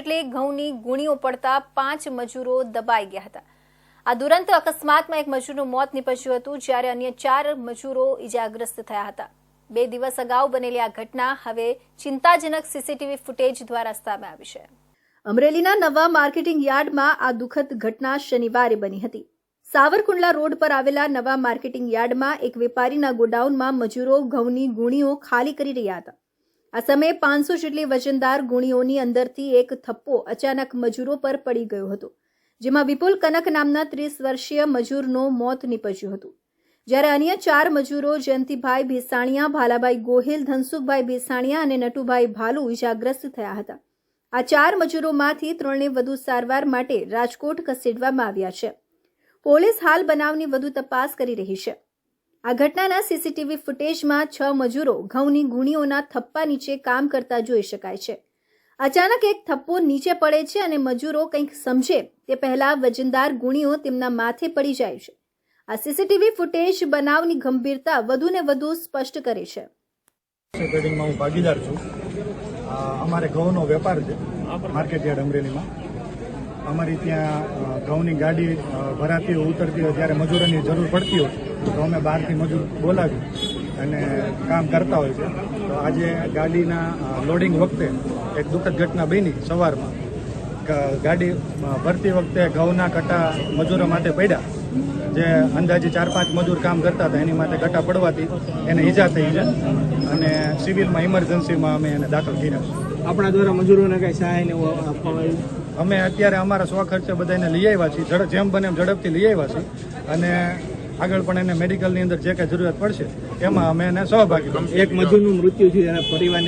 એટલે ઘઉંની ગુણીઓ પડતા પાંચ મજૂરો દબાઈ ગયા હતા. આ દુરંત અકસ્માતમાં એક મજૂરનું મોત નીપજ્યું હતું, જ્યારે અન્ય ચાર મજૂરો ઇજાગ્રસ્ત થયા હતા. બે દિવસ અગાઉ બનેલી આ ઘટના હવે ચિંતાજનક સીસીટીવી ફૂટેજ દ્વારા સામે આવી છે. અમરેલીના નવા માર્કેટિંગ યાર્ડમાં આ દુઃખદ ઘટના શનિવારે બની હતી. સાવરકુંડલા રોડ પર આવેલા નવા માર્કેટિંગ યાર્ડમાં એક વેપારીના ગોડાઉનમાં મજૂરો ઘઉંની ગુણીઓ ખાલી કરી રહ્યા હતા. આ સમયે પાંચસો જેટલી વજનદાર ગુણીઓની અંદરથી એક થપ્પો અચાનક મજૂરો પર પડી ગયો હતો, જેમાં વિપુલ કનક નામના ત્રીસ વર્ષીય મજૂરનો મોત નીપજ્યું હતું. જ્યારે અન્ય ચાર મજૂરો જયંતિભાઈ ભેસાણિયા, ભાલાભાઈ ગોહિલ, ધનસુખભાઈ ભેસાણિયા અને નટુભાઈ ભાલુ ઇજાગ્રસ્ત થયા હતા. આ ચાર મજૂરોમાંથી ત્રણને વધુ સારવાર માટે રાજકોટ ખસેડવામાં આવ્યા છે. પોલીસ હાલ બનાવની વધુ તપાસ કરી રહી છે. આ ઘટનાના સીસીટીવી ફૂટેજમાં છ મજૂરો ઘઉંની ગુણીઓના થપ્પા નીચે કામ કરતા જોઈ શકાય છે. અચાનક એક થપ્પો નીચે પડે છે અને મજૂરો કંઈક સમજે તે પહેલા વજનદાર ગુણીઓ તેમના માથે પડી જાય છે. આ સીસીટીવી ફૂટેજ બનાવની ગંભીરતા વધુને વધુ સ્પષ્ટ કરે છે. અમારે ઘઉંનો વેપાર છે માર્કેટ યાર્ડ અમરેલીમાં. અમારી ત્યાં ઘઉંની ગાડી ભરાતી હોય, ઉતરતી હોય, ત્યારે મજૂરોની જરૂર પડતી હોય, તો અમે બહારથી મજૂર બોલાવી અને કામ કરતા હોય છે. તો આજે ગાડીના લોડિંગ વખતે એક દુઃખદ ઘટના બની સવારમાં. ગાડી ભરતી વખતે ઘઉંના કટા મજૂરો માટે પડ્યા. જે અંદાજે ચાર પાંચ મજૂર કામ કરતા હતા, એની માટે કટા પડવાથી એને ઈજા થઈ છે અને સિવિલમાં ઇમરજન્સીમાં અમે એને દાખલ કર્યા. આપણા દ્વારા મજૂરોને કઈ સહાય ને આપવામાં અમે અત્યારે અમારા સ્વખર્ચે બધાને લઈ આવ્યા છીએ. જેમ બને એમ ઝડપથી લઈ આવ્યા છીએ. અને આગળ પણ એને મેડિકલની અંદર જે કાંઈ જરૂરિયાત પડશે, એમાં અમે એને સહભાગી એક મજૂરનું મૃત્યુ છે એના પરિવારને